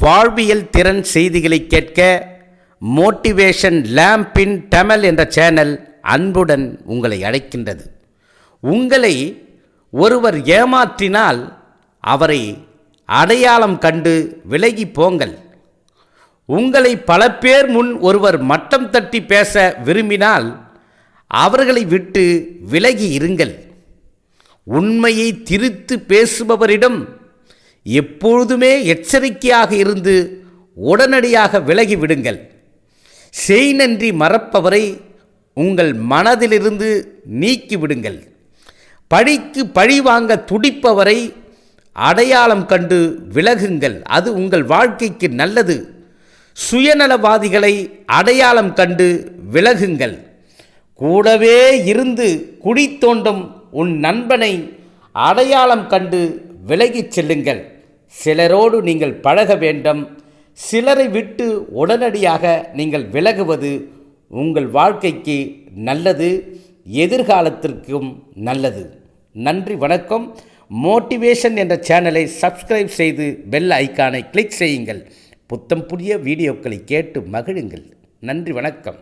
வாழ்வியல் திறன் செய்திகளை கேட்க மோட்டிவேஷன் லேம்பின் டமல் என்ற சேனல் அன்புடன் உங்களை அழைக்கின்றது. உங்களை ஒருவர் ஏமாற்றினால் அவரை அடையாளம் கண்டு விலகி போங்கள். உங்களை பல பேர் முன் ஒருவர் மட்டம் தட்டி பேச விரும்பினால் அவர்களை விட்டு விலகி இருங்கள். உண்மையை திரித்து பேசுபவரிடம் எப்பொழுதுமே எச்சரிக்கையாக இருந்து உடனடியாக விலகி விடுங்கள். செய் நன்றி மறப்பவரை உங்கள் மனதிலிருந்து நீக்கிவிடுங்கள் பழிக்கு பழி வாங்க துடிப்பவரை அடையாளம் கண்டு விலகுங்கள். அது உங்கள் வாழ்க்கைக்கு நல்லது. சுயநலவாதிகளை அடையாளம் கண்டு விலகுங்கள். கூடவே இருந்து குடி தோண்டும் உன் நண்பனை அடையாளம் கண்டு விலகிச் செல்லுங்கள். சிலரோடு நீங்கள் பழக வேண்டும். சிலரை விட்டு உடனடியாக நீங்கள் விலகுவது உங்கள் வாழ்க்கைக்கு நல்லது எதிர்காலத்திற்கும் நல்லது. நன்றி வணக்கம். மோட்டிவேஷன் என்ற சேனலை சப்ஸ்கிரைப் செய்து பெல் ஐக்கானை கிளிக் செய்யுங்கள். புத்தம் புதிய வீடியோக்களை கேட்டு மகிழுங்கள். நன்றி வணக்கம்.